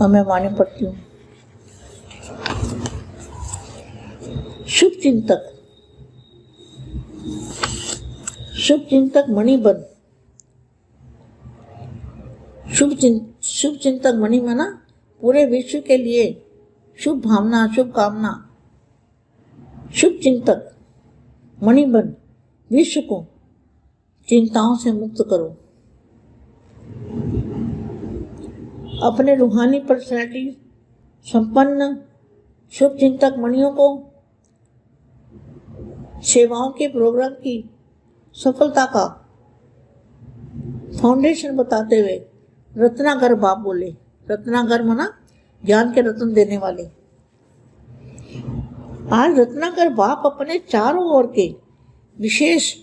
और मैं वाणी पढ़ती हूँ। शुभ चिंतक। शुभ चिंतक मणिबद्ध शुभ चिं, शुभ चिंतक मणि माना पूरे विश्व के लिए शुभ भावना, शुभ कामना। शुभ चिंतक मणिबद्ध विश्व को चिंताओं से मुक्त करो। अपने रूहानी पर्सनैलिटी संपन्न, शुभ चिंतक मणियों को सेवाओं के प्रोग्राम की सफलता का फाउंडेशन बताते हुए रत्नाकर बाप बोले। रत्नागर मना ज्ञान के रत्न देने वाले। आज रत्नाकर बाप अपने चारों ओर के विशेष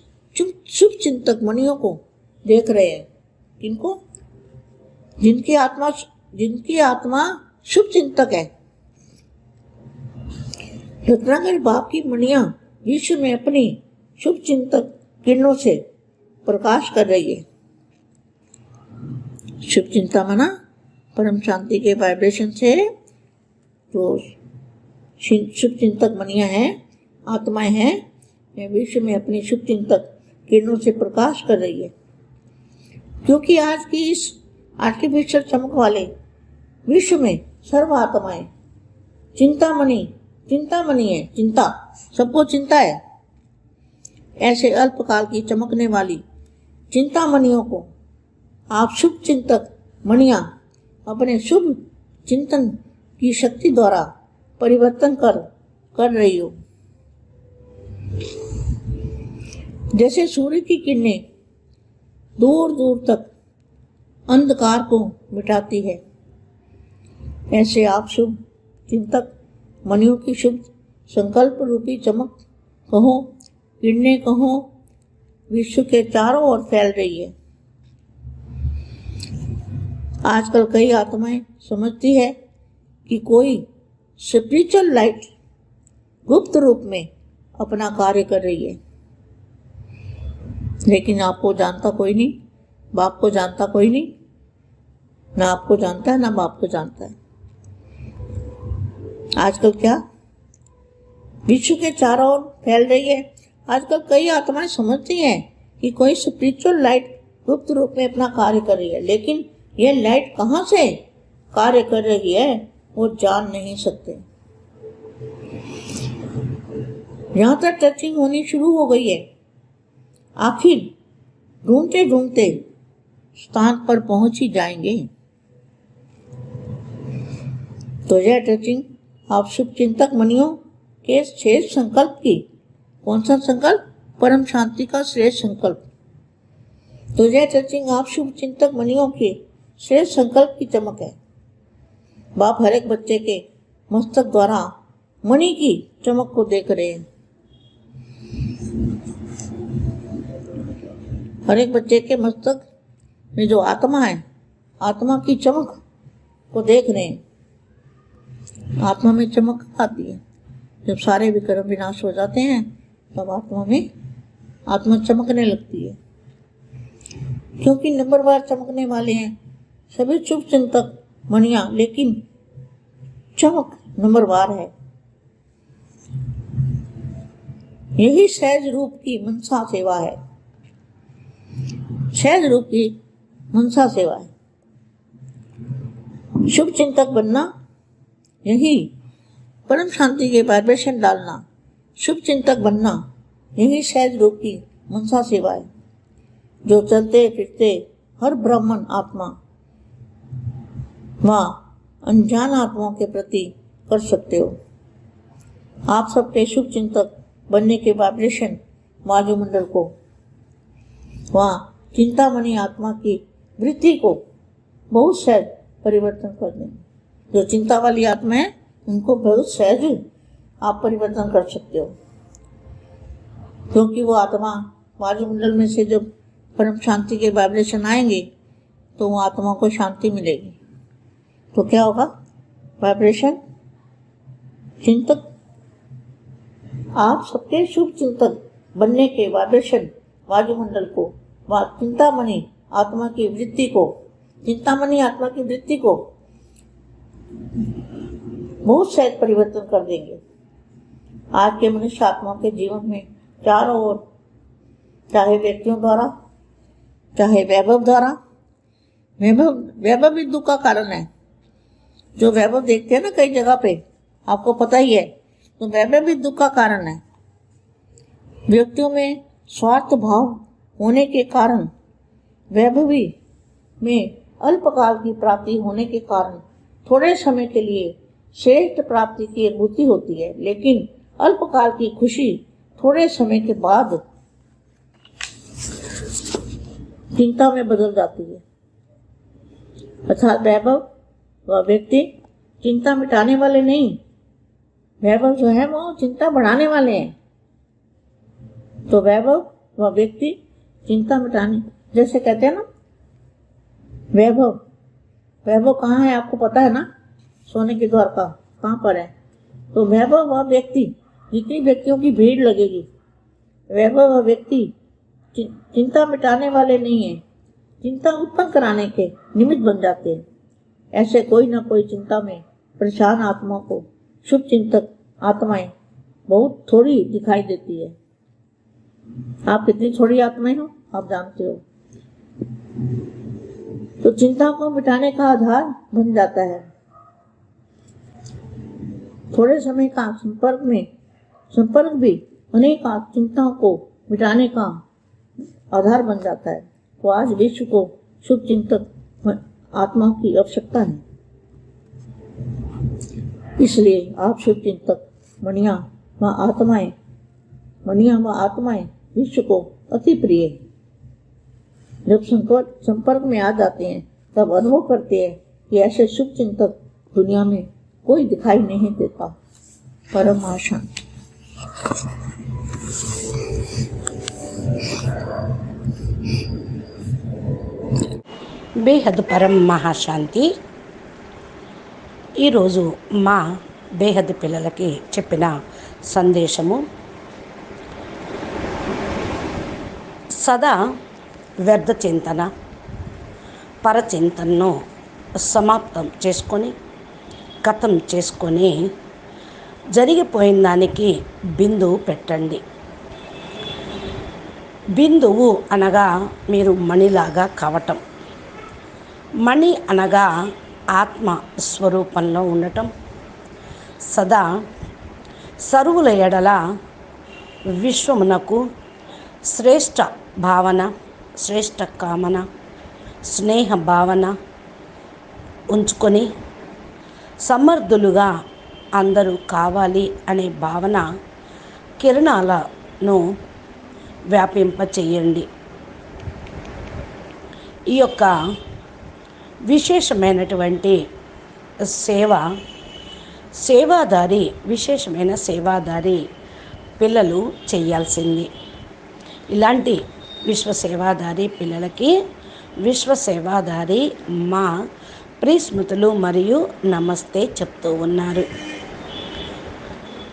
शुभ चिंतक मणियों को देख रहे हैं। किनको जिनकी आत्मा जिनकी आत्मा शुभ चिंतक है। रत्नाकर बाप की मणिया विश्व में अपनी शुभ चिंतक किरणों से प्रकाश कर रही है। शुभ चिंता मना, परम शांति के वाइब्रेशन से जो शुभ चिंतक मनिया है, आत्माएँ हैं विश्व में अपनी शुभ चिंतक किरणों से प्रकाश कर रही है। क्योंकि आज की इस आर्टिफिशियल चमक वाले विश्व में सर्व आत्माएँ चिंतामणि चिंतामणि है चिंता, सबको चिंता है। ऐसे अल्पकाल की चमकने वाली चिंतामणियों को आप शुभ चिंतक मणिया अपने शुभ चिंतन की शक्ति द्वारा परिवर्तन कर कर रही हो। जैसे सूर्य की किरणें दूर दूर तक अंधकार को मिटाती है। ऐसे आप शुभ चिंतक मनियों की शुभ संकल्प रूपी चमक कहो, किरणें कहो, विश्व के चारों ओर फैल रही है। आजकल कई आत्माएँ समझती है कि कोई स्पिरिचुअल लाइट गुप्त रूप में अपना कार्य कर रही है। लेकिन आपको जानता कोई नहीं, बाप को जानता कोई नहीं ना आपको जानता है, ना बाप को जानता है। आजकल क्या? विश्व के चारों ओर फैल रही है। आजकल कई आत्माएँ समझती हैं कि कोई स्पिरिचुअल लाइट गुप्त रूप में अपना कार्य कर रही है, लेकिन यह लाइट कहाँ से कार्य कर रही है, वो जान नहीं सकते। यहाँ तक टचिंग होनी शुरू हो गई है। आखिर ढूंढते ढूंढते स्थान पर पहुँच ही जाएँगे। तो यह टचिंग, आप शुभ चिंतक मनियों के श्रेष्ठ संकल्प की। कौन सा संकल्प? परम शांति का श्रेष्ठ संकल्प। तो यह टचिंग, आप शुभ चिंतक मनियों के श्रेष्ठ संकल्प की चमक है। बाप हर एक बच्चे के मस्तक द्वारा मणि की चमक को देख रहे हैं। हर एक बच्चे के मस्तक में जो आत्मा है, आत्मा की चमक को देख रहे हैं। आत्मा में चमक आती है। जब सारे विक्रम विनाश हो जाते हैं, तब आत्मा में आत्मा चमकने लगती है। क्योंकि नंबर बार चमकने वाले हैं, सभी शुभ चिंतक मणिया लेकिन चमक नंबर बार है। यही सहज रूप की मनसा सेवा है। सहज रूप की मनसा सेवा है। शुभ चिंतक बनना यही। परम शांति के वाइब्रेशन डालना, शुभ चिंतक बनना, यही सहज रूप की मनसा सेवा है, जो चलते फिरते हर ब्राह्मण आत्मा, व अनजान आत्माओं के प्रति कर सकते हो। आप सबके शुभ चिंतक बनने के वाइब्रेशन वायुमंडल को वहाँ चिंतामणि आत्मा की वृद्धि को बहुत सहज परिवर्तन कर दें जो चिंता वाली आत्मा है, उनको बहुत सहज आप परिवर्तन कर सकते हो। क्योंकि वो आत्मा, वायुमंडल में से जब परम शांति के वाइब्रेशन आएँगे तो वो आत्मा को शांति मिलेगी। तो क्या होगा? वाइब्रेशन चिंतक? आप सबके शुभ चिंतक बनने के वाइब्रेशन वायुमंडल को, व चिंतामणि आत्मा की वृत्ति को, चिंतामणि आत्मा की वृत्ति को बहुत शायद परिवर्तन कर देंगे। आज के मनुष्य आत्मा के जीवन में चारों ओर, चाहे व्यक्तियों द्वारा, चाहे वैभव द्वारा, वैभव वैभव भी दुख का कारण है। जो वैभव देखते हैं ना कई जगह पे, आपको पता ही है तो वैभव भी दुख का कारण है। व्यक्तियों में स्वार्थ भाव होने के कारण, वैभवी में अल्पकाल की प्राप्ति होने के कारण थोड़े समय के लिए श्रेष्ठ प्राप्ति की अनुभूति होती है, लेकिन अल्पकाल की खुशी थोड़े समय के बाद चिंता में बदल जाती है। अर्थात वैभव वह व्यक्ति चिंता मिटाने वाले नहीं, वैभव जो है वो चिंता बढ़ाने वाले हैं। तो वैभव वह व्यक्ति चिंता मिटाने, जैसे कहते हैं ना, वैभव वैभव कहाँ है आपको पता है ना? सोने के द्वार का, कहाँ पर है? तो वैभव वह व्यक्ति, जितनी व्यक्तियों की भीड़ लगेगी, वैभव वह व्यक्ति चिंता मिटाने वाले नहीं है। चिंता उत्पन्न कराने के निमित्त बन जाते हैं। ऐसे कोई ना कोई चिंता में परेशान आत्मा को, शुभ चिंतक आत्माएँ बहुत थोड़ी दिखाई देती है। आप कितनी थोड़ी आत्माएँ हो, आप जानते हो। तो चिंता को मिटाने का आधार बन जाता है। थोड़े समय का संपर्क में, संपर्क भी अनेक चिंताओं को मिटाने का आधार बन जाता है। तो आज विश्व को शुभ चिंतक आत्मा की आवश्यकता है। इसलिए आप शुभ चिंतक मणिया व आत्माएँ, मणिया व आत्माएँ विश्व को अति प्रिय है। जब संकट संपर्क में आ जाते हैं तब अनुभव करते हैं कि ऐसे शुभ चिंतक दुनिया में कोई दिखाई नहीं देता परम आशा బేహద్ పరం మహాశాంతి ఈరోజు మా బేహద్ పిల్లలకి చెప్పిన సందేశము సదా వ్యర్థ చింతన పరచింతనను సమాప్తం చేసుకొని కథం చేసుకొని జరిగిపోయిన దానికి బిందువు పెట్టండి. బిందువు అనగా మీరు మణిలాగా కావటం. మణి అనగా ఆత్మ స్వరూపంలో ఉండటం. సదా సరువుల ఎడల విశ్వమునకు శ్రేష్ట భావన శ్రేష్ట కామన స్నేహ భావన ఉంచుకొని సమర్థులుగా అందరూ కావాలి అనే భావన కిరణాలను వ్యాపింపచేయండి. ఈ యొక్క విశేషమైనటువంటి సేవ సేవాదారి విశేషమైన సేవాదారి పిల్లలు చేయాల్సింది. ఇలాంటి విశ్వసేవాదారి పిల్లలకి విశ్వసేవాదారి మా ప్రీస్మృతులు మరియు నమస్తే చెప్తూ ఉన్నారు.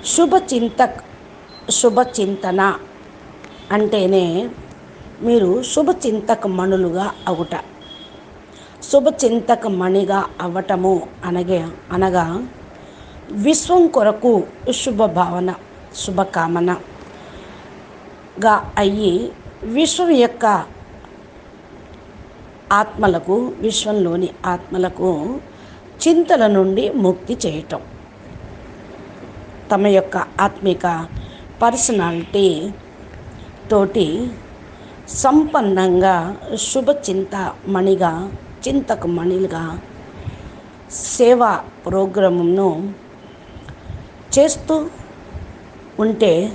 శుభచింతక్ శుభచింతన అంటేనే మీరు శుభచింతక మణులుగా అవుట. శుభచింతక మణిగా అవ్వటము అనగా అనగా విశ్వం కొరకు శుభభావన శుభకామనగా అయ్యి విశ్వం యొక్క ఆత్మలకు విశ్వంలోని ఆత్మలకు చింతల నుండి ముక్తి చేయటం. తమ యొక్క ఆత్మిక పర్సనాలిటీ తోటి సంపన్నంగా శుభ చింత మణిగా చింతకు మణిగా సేవా ప్రోగ్రామును చేస్తూ ఉంటే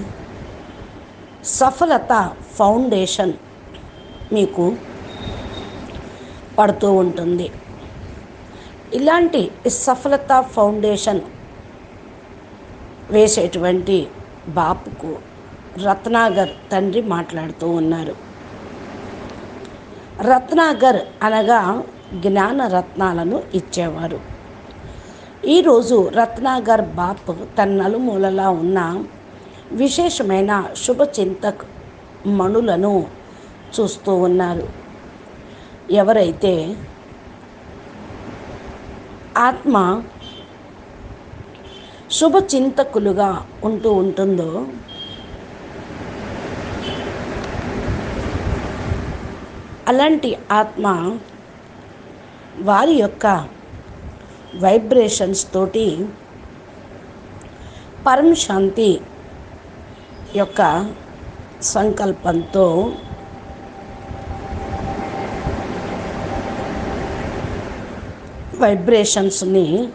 సఫలత ఫౌండేషన్ మీకు పడుతూ ఉంటుంది. ఇలాంటి సఫలత ఫౌండేషన్ వేసేటువంటి బాపుకు రత్నాగర్ తండ్రి మాట్లాడుతూ ఉన్నారు. రత్నాగర్ అనగా జ్ఞాన రత్నాలను ఇచ్చేవారు. ఈరోజు రత్నాగర్ బాప్ తన నలుమూలలా ఉన్న విశేషమైన శుభచింతక్ మణులను చూస్తూ ఉన్నారు. ఎవరైతే ఆత్మ శుభచింతకులుగా ఉంటూ ఉంటుందో అలాంటి ఆత్మ వారి యొక్క వైబ్రేషన్స్ తోటి పరమ శాంతి యొక్క సంకల్పంతో వైబ్రేషన్స్ని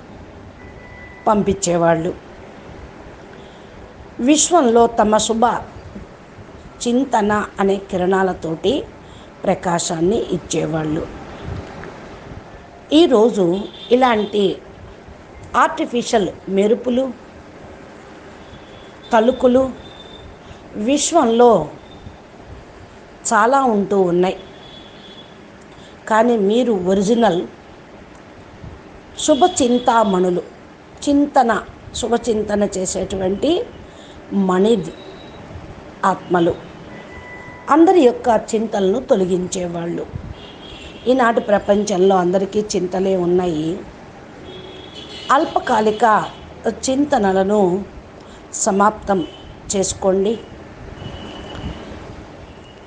పంపించేవాళ్ళు. విశ్వంలో తమ శుభ చింతన అనే కిరణాలతోటి ప్రకాశాన్ని ఇచ్చేవాళ్ళు. ఈరోజు ఇలాంటి ఆర్టిఫిషియల్ మెరుపులు తలుకులు విశ్వంలో చాలా ఉంటూ ఉన్నాయి. కానీ మీరు ఒరిజినల్ శుభచింతామణులు చింతన శుభచింతన చేసేటువంటి మణి ఆత్మలు. అందరి యొక్క చింతలను తొలగించేవాళ్ళు. ఈనాటి ప్రపంచంలో అందరికీ చింతలే ఉన్నాయి. అల్పకాలిక చింతనలను సమాప్తం చేసుకోండి.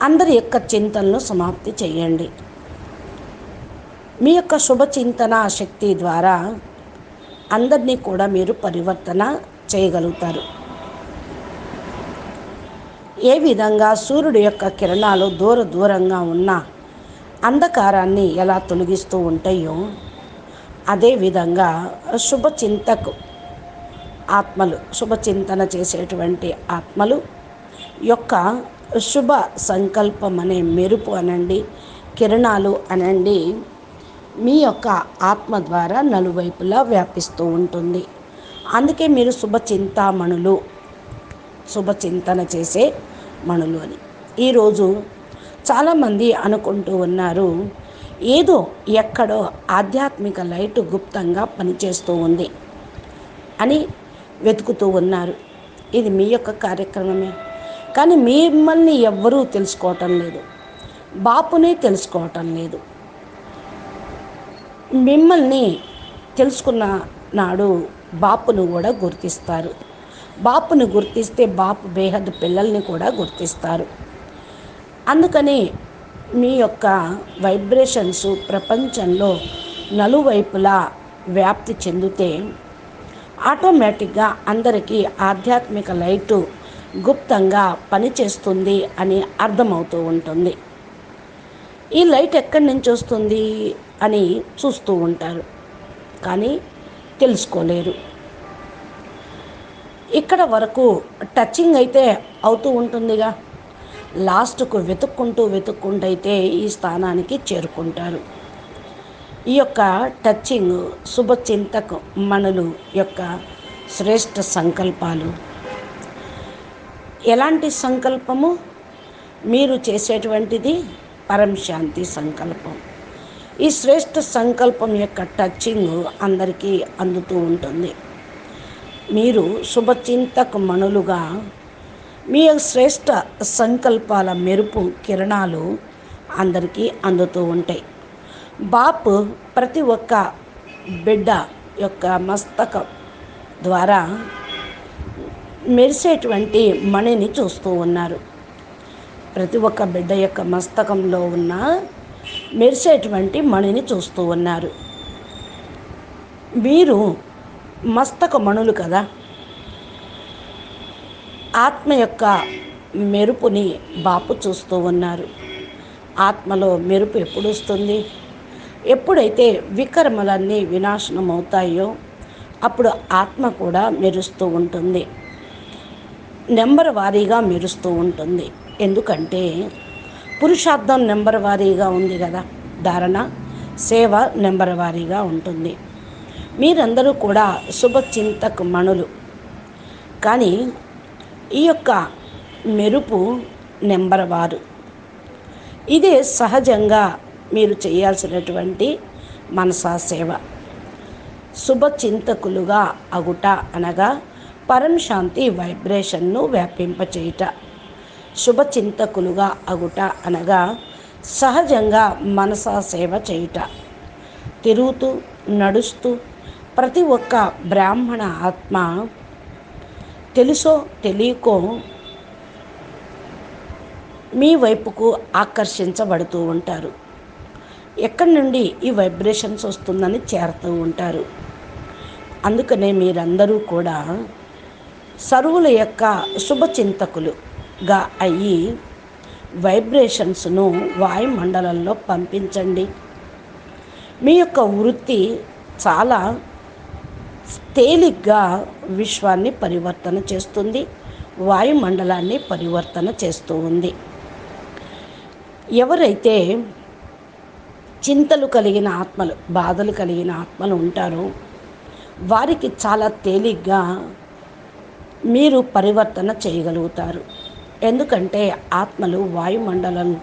అందరి యొక్క చింతనను సమాప్తి చేయండి. మీ యొక్క శుభచింతన శక్తి ద్వారా అందరినీ కూడా మీరు పరివర్తన చేయగలుగుతారు. ఏ విధంగా సూర్యుడు యొక్క కిరణాలు దూర దూరంగా ఉన్న అంధకారాన్ని ఎలా తొలగిస్తూ ఉంటాయో అదేవిధంగా శుభచింతకు ఆత్మలు శుభచింతన చేసేటువంటి ఆత్మలు యొక్క శుభ సంకల్పం అనే మెరుపు అనండి కిరణాలు అనండి మీ యొక్క ఆత్మ ద్వారా నలువైపులా వ్యాపిస్తూ ఉంటుంది. అందుకే మీరు శుభచింతామణులు శుభచింతన చేసే మణులు అని. ఈరోజు చాలామంది అనుకుంటూ ఉన్నారు ఏదో ఎక్కడో ఆధ్యాత్మిక లైట్ గుప్తంగా పనిచేస్తూ ఉంది అని వెతుకుతూ ఉన్నారు. ఇది మీ యొక్క కార్యక్రమమే. కానీ మిమ్మల్ని ఎవ్వరూ తెలుసుకోవటం లేదు. బాపునే తెలుసుకోవటం లేదు. మిమ్మల్ని తెలుసుకున్న నాడు బాపును కూడా గుర్తిస్తారు. బాపును గుర్తిస్తే బాపు బేహద్ పిల్లల్ని కూడా గుర్తిస్తారు. అందుకని మీ యొక్క వైబ్రేషన్స్ ప్రపంచంలో నలువైపులా వ్యాప్తి చెందితే ఆటోమేటిక్గా అందరికీ ఆధ్యాత్మిక లైటు గుప్తంగా పనిచేస్తుంది అని అర్థమవుతూ ఉంటుంది. ఈ లైట్ ఎక్కడి నుంచి వస్తుంది అని చూస్తూ ఉంటారు కానీ తెలుసుకోలేరు. ఇక్కడ వరకు టచింగ్ అయితే అవుతూ ఉంటుందిగా. లాస్ట్కు వెతుక్కుంటూ వెతుక్కుంటూ అయితే ఈ స్థానానికి చేరుకుంటారు. ఈ యొక్క టచింగ్ శుభచింతకు మనులు యొక్క శ్రేష్ఠ సంకల్పాలు. ఎలాంటి సంకల్పము? మీరు చేసేటువంటిది పరంశాంతి సంకల్పం. ఈ శ్రేష్ఠ సంకల్పం యొక్క టచ్చింగ్ అందరికీ అందుతూ ఉంటుంది. మీరు శుభచింతకు మణులుగా మీ శ్రేష్ఠ సంకల్పాల మెరుపు కిరణాలు అందరికీ అందుతూ ఉంటాయి. బాప్ ప్రతి ఒక్క బిడ్డ యొక్క మస్తకం ద్వారా మెరిసేటువంటి మణిని చూస్తూ ఉన్నారు. ప్రతి ఒక్క బిడ్డ యొక్క మస్తకంలో ఉన్న మెరిసేటువంటి మణిని చూస్తూ ఉన్నారు. మీరు మస్తక మణులు కదా. ఆత్మ యొక్క మెరుపుని బాపు చూస్తూ ఉన్నారు. ఆత్మలో మెరుపు ఎప్పుడు వస్తుంది? ఎప్పుడైతే వికర్మలన్నీ వినాశనం అవుతాయో అప్పుడు ఆత్మ కూడా మెరుస్తూ ఉంటుంది. నెంబర్ వారీగా మెరుస్తూ ఉంటుంది. ఎందుకంటే పురుషార్థం నెంబర్ వారీగా ఉంది కదా. ధారణ సేవ నెంబర్ వారీగా ఉంటుంది. మీరందరూ కూడా శుభచింతకు మణులు. కానీ ఈ యొక్క మెరుపు నెంబర్ వారు. ఇదే సహజంగా మీరు చేయాల్సినటువంటి మనసా సేవ. శుభచింతకులుగా అగుట అనగా పరం శాంతి వైబ్రేషన్ను వ్యాపింపచేయుట. శుభచింతకులుగా అగుట అనగా సహజంగా మనసా సేవ చేయుట. తిరుగుతూ నడుస్తూ ప్రతి ఒక్క బ్రాహ్మణ ఆత్మ తెలుసో తెలియకో మీ వైపుకు ఆకర్షించబడుతూ ఉంటారు. ఎక్కడి నుండి ఈ వైబ్రేషన్స్ వస్తుందని చేరుతూ ఉంటారు. అందుకనే మీరందరూ కూడా సరువుల యొక్క శుభచింతకులుగా అయ్యి వైబ్రేషన్స్ను వాయుమండలంలో పంపించండి. మీ యొక్క వృత్తి చాలా తేలిగ్గా విశ్వాన్ని పరివర్తన చేస్తుంది వాయుమండలాన్ని పరివర్తన చేస్తూ ఉంది. ఎవరైతే చింతలు కలిగిన ఆత్మలు బాధలు కలిగిన ఆత్మలు ఉంటారో వారికి చాలా తేలిగ్గా మీరు పరివర్తన చేయగలుగుతారు. ఎందుకంటే ఆత్మలు వాయుమండలం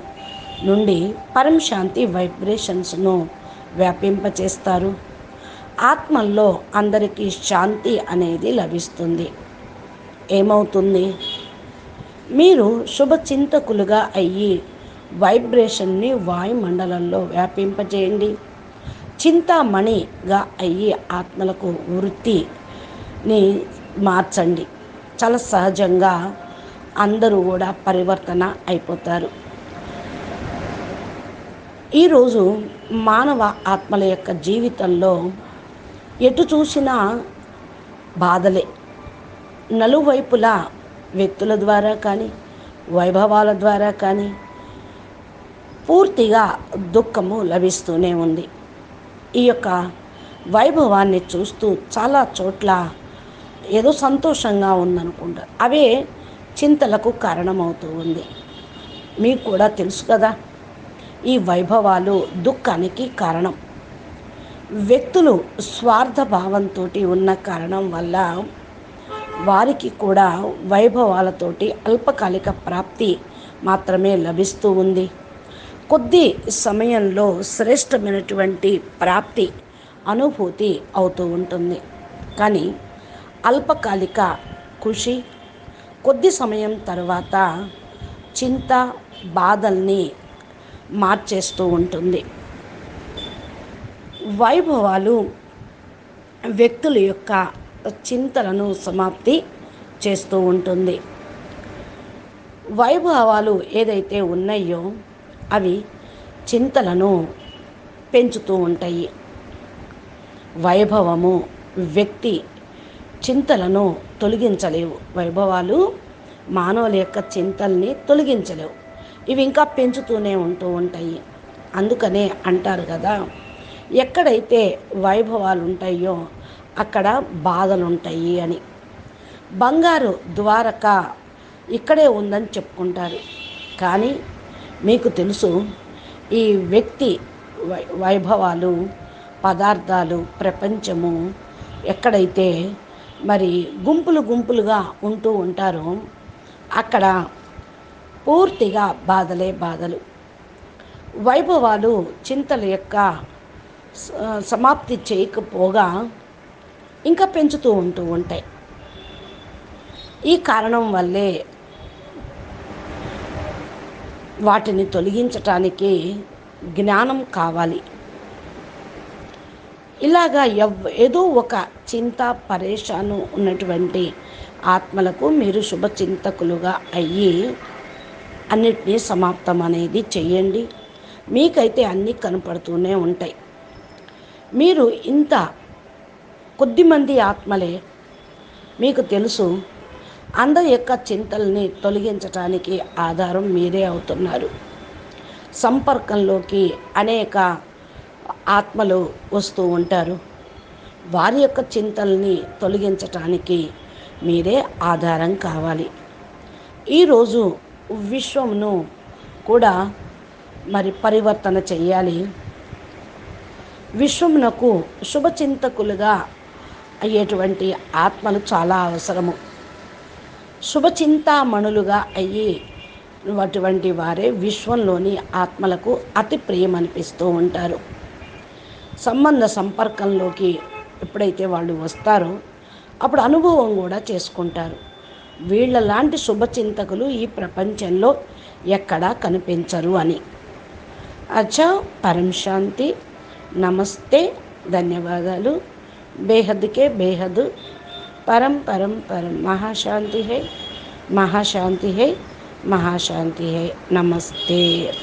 నుండి పరం శాంతి వైబ్రేషన్స్ను వ్యాపింపచేస్తారు. ఆత్మల్లో అందరికీ శాంతి అనేది లభిస్తుంది. ఏమవుతుంది? మీరు శుభచింతకులుగా అయ్యి వైబ్రేషన్ని వాయుమండలంలో వ్యాపింపజేయండి. చింతామణిగా అయ్యి ఆత్మలకు వృత్తిని మార్చండి. చాలా సహజంగా అందరూ కూడా పరివర్తన అయిపోతారు. ఈరోజు మానవ ఆత్మల యొక్క జీవితంలో ఎటు చూసినా బాధలే. నలువైపులా వ్యక్తుల ద్వారా కానీ వైభవాల ద్వారా కానీ పూర్తిగా దుఃఖము లభిస్తూనే ఉంది. ఈ యొక్క వైభవాన్ని చూస్తూ చాలా చోట్ల ఏదో సంతోషంగా ఉందనుకుంటారు అవే చింతలకు కారణమవుతూ ఉంది. మీకు కూడా తెలుసు కదా ఈ వైభవాలు దుఃఖానికి కారణం. వ్యక్తులు స్వార్థ భావంతో ఉన్న కారణం వల్ల వారికి కూడా వైభవాలతోటి అల్పకాలిక ప్రాప్తి మాత్రమే లభిస్తూ ఉంది. కొద్ది సమయంలో శ్రేష్టమైనటువంటి ప్రాప్తి అనుభూతి అవుతూ ఉంటుంది. కానీ అల్పకాలిక ఖుషి కొద్ది సమయం తర్వాత చింత బాధల్ని మార్చేస్తూ ఉంటుంది. వైభవాలు వ్యక్తుల యొక్క చింతలను సమాప్తి చేస్తూ ఉంటుంది. వైభవాలు ఏదైతే ఉన్నాయో అవి చింతలను పెంచుతూ ఉంటాయి. వైభవము వ్యక్తి చింతలను తొలగించలేవు. వైభవాలు మానవుల యొక్క చింతల్ని తొలగించలేవు. ఇవి ఇంకా పెంచుతూనే ఉంటూ ఉంటాయి. అందుకనే అంటారు కదా ఎక్కడైతే వైభవాలు ఉంటాయో అక్కడ బాధలు ఉంటాయి అని. బంగారు ద్వారక ఇక్కడే ఉందని చెప్పుకుంటారు. కానీ మీకు తెలుసు ఈ వ్యక్తి వై వైభవాలు పదార్థాలు ప్రపంచము ఎక్కడైతే మరి గుంపులు గుంపులుగా ఉంటూ ఉంటారు. అక్కడ పూర్తిగా బాధలే బాధలు. వైభవాలు చింతల యొక్క స- సమాప్తి చేయకపోగా ఇంకా పెంచుతూ ఉంటూ ఉంటాయి. ఈ కారణం వల్లే వాటిని తొలగించటానికి జ్ఞానం కావాలి. ఇలాగా ఎవ్ ఏదో ఒక చింత పరేషాను ఉన్నటువంటి ఆత్మలకు మీరు శుభచింతకులుగా అయ్యి అన్నిటినీ సమాప్తం అనేది చేయండి మీకైతే అన్నీ కనపడుతూనే ఉంటాయి. మీరు ఇంత కొద్దిమంది ఆత్మలే మీకు తెలుసు అందరి యొక్క చింతల్ని తొలగించటానికి ఆధారం మీరే అవుతున్నారు. సంపర్కంలోకి అనేక ఆత్మలు వస్తూ ఉంటారు. వారి యొక్క చింతల్ని తొలగించటానికి మీరే ఆధారం కావాలి. ఈరోజు విశ్వమును కూడా మరి పరివర్తన చెయ్యాలి. విశ్వమునకు శుభచింతకులుగా అయ్యేటువంటి ఆత్మలు చాలా అవసరము. శుభచింతామణులుగా అయ్యి అటువంటి వారే విశ్వంలోని ఆత్మలకు అతి ప్రియమనిపిస్తూ ఉంటారు. సంబంధ సంపర్కంలోకి ఎప్పుడైతే వాళ్ళు వస్తారో అప్పుడు అనుభవం కూడా చేసుకుంటారు. వీళ్ళ లాంటి శుభచింతకులు ఈ ప్రపంచంలో ఎక్కడా కనిపించరు అని. అచ్చా పరం శాంతి నమస్తే ధన్యవాదాలు. బేహద్కే బేహద్. పరం పరం పరం. మహాశాంతి హై మహాశాంతి హై మహాశాంతి హై. నమస్తే.